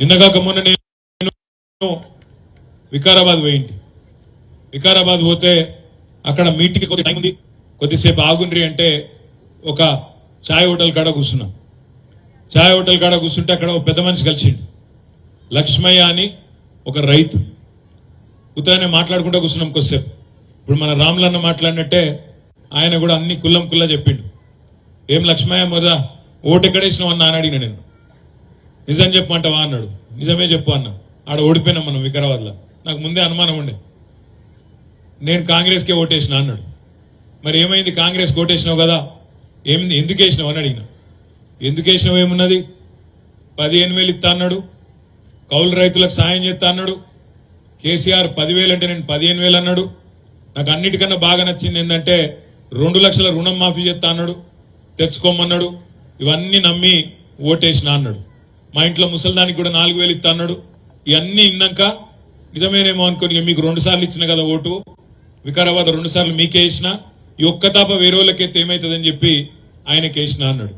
నిన్నగాక మొన్న నేను వికారాబాద్ పోయింది వికారాబాద్ పోతే అక్కడ మీటింగ్ కొద్ది టైం ఉంది. కొద్దిసేపు ఆగుండ్రి అంటే ఒక ఛాయ్ హోటల్ కాడ కూర్చున్నాం. ఛాయ్ హోటల్ కాడ కూర్చుంటే అక్కడ ఒక పెద్ద మనిషి కలిసిండు. లక్ష్మయ్య అని ఒక రైతు. ఉత్తగానే మాట్లాడుకుంటూ కూర్చున్నాం కొద్దిసేపు. ఇప్పుడు మన రాములన్న మాట్లాడినట్టే ఆయన కూడా అన్ని కుల్లం కుల్లా చెప్పిండు. ఏం లక్ష్మయ్య మొద ఓటు ఎక్కడేసినావు అన్న అని అడిగిన నేను. నిజం చెప్పమంటావా అన్నాడు. నిజమే చెప్పు అన్నా. ఆడ ఓడిపోయినాం మనం వికారాబాద్లో. నాకు ముందే అనుమానం ఉండే. నేను కాంగ్రెస్కే ఓటేసిన అన్నాడు. మరి ఏమైంది? కాంగ్రెస్ ఓటేసినావు కదా? ఏమింది? ఎందుకు వేసినావు అని అడిగిన. ఎందుకు వేసినావు? ఏమున్నది? పదిహేను వేలు ఇస్తా అన్నాడు. కౌలు రైతులకు సాయం చేస్తా అన్నాడు. కేసీఆర్ పదివేలు అంటే నేను పదిహేను వేలు అన్నాడు. నాకు అన్నిటికన్నా బాగా నచ్చింది ఏంటంటే రెండు లక్షల రుణం మాఫీ చేస్తా అన్నాడు. తెచ్చుకోమన్నాడు. ఇవన్నీ నమ్మి ఓటేసిన అన్నాడు. మా ఇంట్లో ముసల్దానికి కూడా నాలుగు వేలు ఇస్తా అన్నాడు. ఇవన్నీ ఇన్నాక నిజమేనేమో అనుకుని మీకు రెండు సార్లు ఇచ్చిన కదా ఓటు. వికారాబాద్ రెండు సార్లు మీకే ఇచ్చిన. ఈ ఒక్క తాప వేరే వాళ్ళకైతే ఏమవుతుందని చెప్పి ఆయనకి వేసిన అన్నాడు.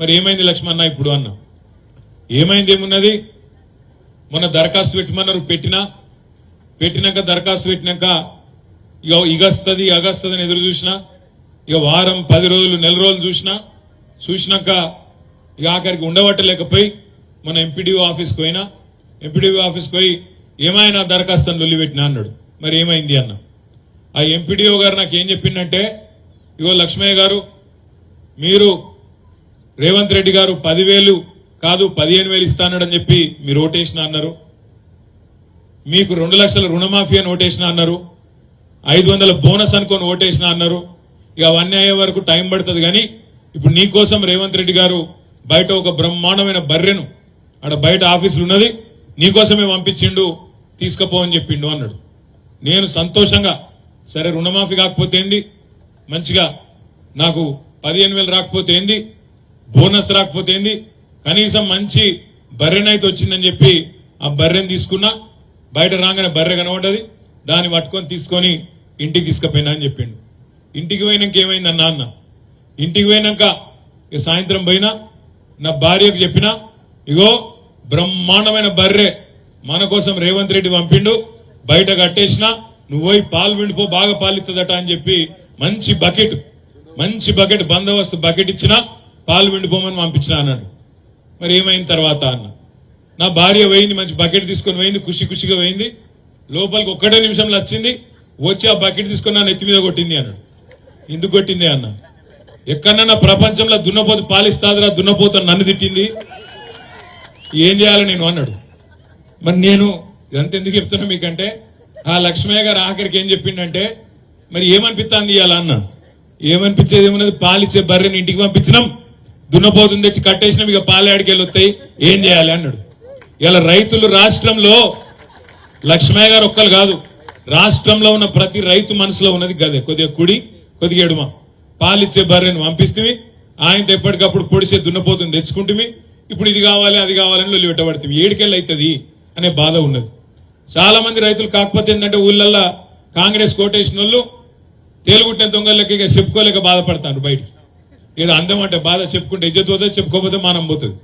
మరి ఏమైంది లక్ష్మణ ఇప్పుడు అన్నా? ఏమైంది ఏమున్నది? మొన్న దరఖాస్తు పెట్టమన్నారు పెట్టినా. పెట్టినాక దరఖాస్తు పెట్టినాక ఇక ఇగస్తుంది అగస్తది అని ఎదురు చూసినా. ఇక వారం పది రోజులు నెల రోజులు చూసినా. చూసినాక ఇక ఆఖరికి ఉండబట్టలేకపోయి మన ఎంపీడీఓ ఆఫీస్కి పోయినా ఎంపీడీఓ ఆఫీస్కి పోయి ఏమైనా దరఖాస్తును అని అన్నాడు. మరి ఏమైంది అన్న? ఆ ఎంపీడీఓ గారు నాకు ఏం చెప్పిందంటే ఇగో లక్ష్మయ్య గారు మీరు రేవంత్ రెడ్డి గారు పదివేలు కాదు పదిహేను వేలు ఇస్తానని చెప్పి మీరు ఓటేసిన అన్నారు. మీకు రెండు లక్షల రుణమాఫీ అని ఓటేసిన అన్నారు. ఐదు వందల బోనస్ అనుకొని ఓటేసిన అన్నారు. ఇక అవన్నీ అయ్యే వరకు టైం పడుతుంది కానీ ఇప్పుడు నీకోసం రేవంత్ రెడ్డి గారు బయట ఒక బ్రహ్మాండమైన బర్రెను ఆడ బయట ఆఫీసులు ఉన్నది నీకోసమే పంపించిండు తీసుకపో అని చెప్పిండు అన్నాడు. నేను సంతోషంగా సరే రుణమాఫీ కాకపోతే ఏంది? మంచిగా నాకు పదిహేను వేలు రాకపోతే ఏంది? బోనస్ రాకపోతే ఏంది? కనీసం మంచి బర్రెనైతే వచ్చిందని చెప్పి ఆ బర్రెని తీసుకున్నా బయట రాగానే బర్రె కనబడ్డది దాన్ని పట్టుకొని తీసుకొని ఇంటికి తీసుకుపోయినా అని చెప్పిండు. ఇంటికి పోయినాక ఏమైంది అన్న? ఇంటికి పోయినాక ఇక సాయంత్రం పోయినా నా భార్యకు చెప్పినా ఇగో బ్రహ్మాండమైన బర్రె మన కోసం రేవంత్ రెడ్డి పంపిండు బయట కట్టేసిన నువ్వు పోయి పాలు విండిపో బాగా పాలిస్తుందట అని చెప్పి మంచి బకెట్ మంచి బకెట్ బందోబస్తు బకెట్ ఇచ్చిన పాలు విండిపోమని పంపించిన అన్నాడు. మరి ఏమైన తర్వాత అన్న? నా భార్య పోయింది మంచి బకెట్ తీసుకొని పోయింది ఖుషి ఖుషిగా పోయింది. లోపలికి ఒక్కటే నిమిషంలో వచ్చింది వచ్చి ఆ బకెట్ తీసుకొని నా నెత్తి మీద కొట్టింది అన్నాడు. ఎందుకు కొట్టింది అన్న? ఎక్కడన్నా ప్రపంచంలో దున్నపోతు పాలిస్తాదిరా దున్నపోత నన్ను తిట్టింది. ఏం చేయాలి నేను అన్నాడు. మరి నేను ఇదంతా ఎందుకు చెప్తున్నా మీకంటే ఆ లక్ష్మయ్య గారు ఆఖరికి ఏం చెప్పిండంటే మరి ఏమనిపిస్తాంది ఇవాళ అన్న? ఏమనిపించేది ఏమన్నది? పాలిచ్చే బర్రెని ఇంటికి పంపించినాం. దున్నపోతుంది తెచ్చి కట్టేసినాం ఇక పాలేడికి వెళ్ళొస్తాయి ఏం చేయాలి అన్నాడు. ఇలా రైతులు రాష్ట్రంలో లక్ష్మయ్య గారు ఒక్కరు కాదు రాష్ట్రంలో ఉన్న ప్రతి రైతు మనసులో ఉన్నది గదే. కొద్దిగా కుడి కొద్దిగా ఎడుమ. పాలిచ్చే బర్రెని పంపిస్తే ఆయనతో ఎప్పటికప్పుడు పొడిసే దున్నపోతుంది తెచ్చుకుంటుమి. ఇప్పుడు ఇది కావాలి అది కావాలని లొల్లి పెట్టబడుతుంది. ఏడికెళ్ళి అవుతుంది అనే బాధ ఉన్నది. చాలా మంది రైతులు కాకపోతే ఏంటంటే ఊళ్ళల్లో కాంగ్రెస్ కోటేసిన వాళ్ళు తేలుగుట్టిన దొంగలకి ఇక చెప్పుకోలేక బాధపడతారు బయటికి. ఏదో అందం అంటే బాధ చెప్పుకుంటే ఇజ్జత్ చెప్పుకోకపోతే మానం పోతుంది.